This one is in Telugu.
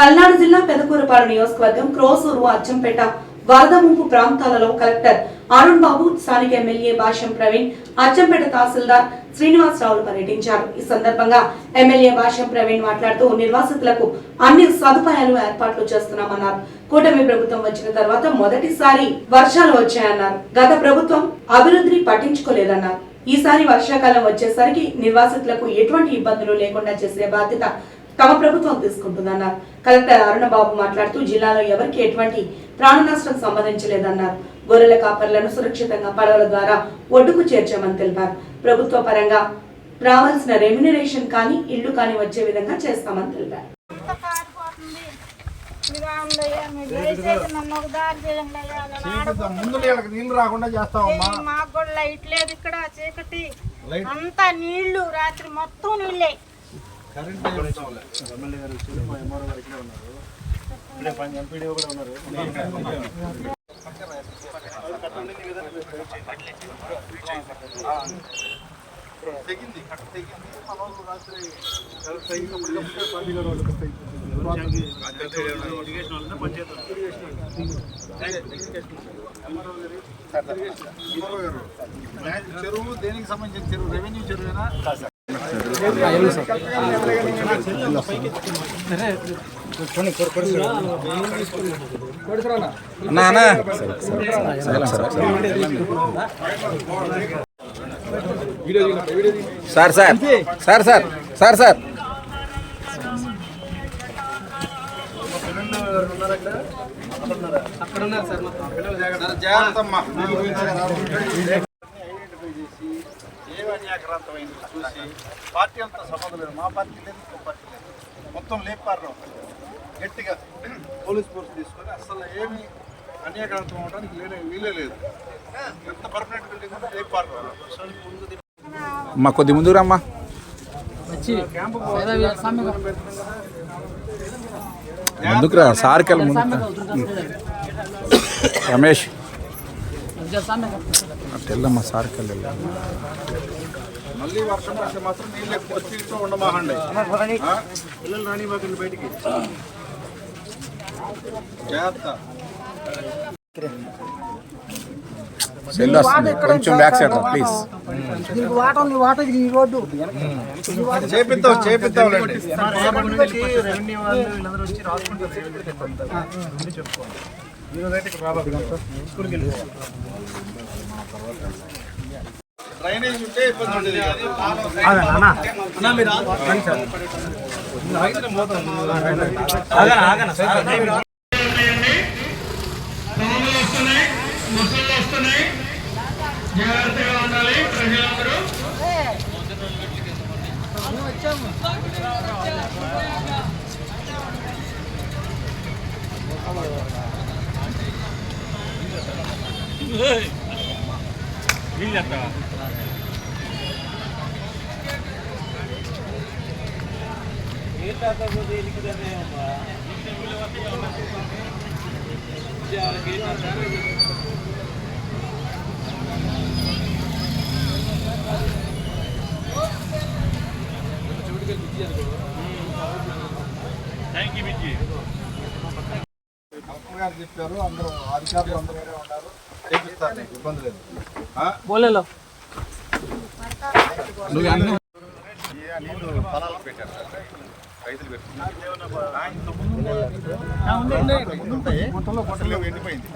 ఇచ్చాపురపాడు నియోజకవర్గం క్రోసూరు అచ్చంపేట వరద ముంపు ప్రాంతాలలో కలెక్టర్ అరుణ్ బాబు స్థానిక ఎమ్మెల్యే భాష్యం ప్రవీణ్ అచ్చంపేట తహసీల్దార్ శ్రీనివాసరావులు పర్యటించారు. ఈ సందర్భంగా ఎమ్మెల్యే భాష్యం ప్రవీణ్ మాట్లాడుతూ నిర్వాసితులకు అన్ని సదుపాయాలు ఏర్పాట్లు చేస్తున్నామన్నారు. కూటమి ప్రభుత్వం వచ్చిన తర్వాత మొదటిసారి వర్షాలు వచ్చాయన్నారు. గత ప్రభుత్వం అభివృద్ధిని పట్టించుకోలేదన్నారు. ఈసారి వర్షాకాలం వచ్చేసరికి నిర్వాసితులకు ఎటువంటి ఇబ్బందులు లేకుండా చేసే బాధ్యత తమ ప్రభుత్వం తీసుకుంటుందన్నారు. కలెక్టర్ అరుణబాబు మాట్లాడుతూ జిల్లాలో ఎవరికి ఎటువంటి ప్రాణ నష్టం సంబంధించలేదన్నారు గొర్రెల కాపర్లను సురక్షితంగా పడవల ద్వారా ఒడ్డుకు చేర్చామని తెలిపారు. ప్రభుత్వ పరంగా రావాల్సిన రెమ్యునరేషన్ కానీ ఇల్లు కానీ వచ్చే విధంగా చేస్తామని తెలిపారు. రాకుండా మాకు కూడా లైట్ లేదు ఇక్కడ చీకటి. అంతా నీళ్ళు రాత్రి మొత్తం నీళ్ళే. కరెంట్ ఎమ్మెల్యే గారు వచ్చారు మా ఎంఆర్ఓ గారు ఇక్కడే ఉన్నారు. ఇక్కడే పని ఎంపీడీఓ కూడా ఉన్నారు. తెగింది తెగింది మన రాత్రి వాళ్ళు చెరువు దేనికి సంబంధించిన చెరువు revenue చెరువేనా? Sir sir. Sir sir. Sir sir. జాగ్రత్త. అమ్మా. ఏమి అన్యాక్రాంతమైంది చూసి పార్టీ అంతా సంబంధం లేదు మా పార్టీ లేదు ఇంకో పార్టీ లేదు. మొత్తం లేపారు. గట్టిగా పోలీస్ ఫోర్స్ తీసుకొని అసలు ఏమి అన్యాక్రాంతం అవడానికి లేనే వీలే లేదు. ఎంత పర్మనెంట్ బిల్డింగ్ ఉంటే లేపారు. అమ్మా కొద్ది ముందుకు రమ్మా. ముందుకు రా సార్కి వెళ్ళి. రమేష్. అట్టెళ్ళమ్మా సార్కి వెళ్ళి మళ్ళీ వర్షం పడితే మాత్రం నీళ్ళు ఎక్కువ స్పీడ్తో ఉండమాహండి? పిల్లలు రాని మాకండి బయటికి. జాగ్రత్త. సెల్ వస్తుంది కొంచెం బ్యాక్ సైడ్ రా ప్లీజ్ దీనికి వాటర్ ఉంది వాటర్ ఇది ఈ రోడ్డు. చేపిద్దాం చేపిద్దాం. స్కూల్కి వెళ్ళిపోవాలి. డ్రైనేజ్ ఉంటే ఇబ్బంది ఉండేది కాదు. దోమలు వస్తున్నాయి ముసళ్ళు వస్తున్నాయి. జాగ్రత్తగా ఉండాలి ప్రజలందరూ. గారు చెప్పారు అందరూ అధికారులు అందరూ ఉన్నారు. చేపిస్తారు ఇబ్బంది లేదు? నువ్వు నీళ్ళు పొలాలకు పెట్టారు సార్. రైతులు పెట్టుకున్నారు. ఎండిపోయింది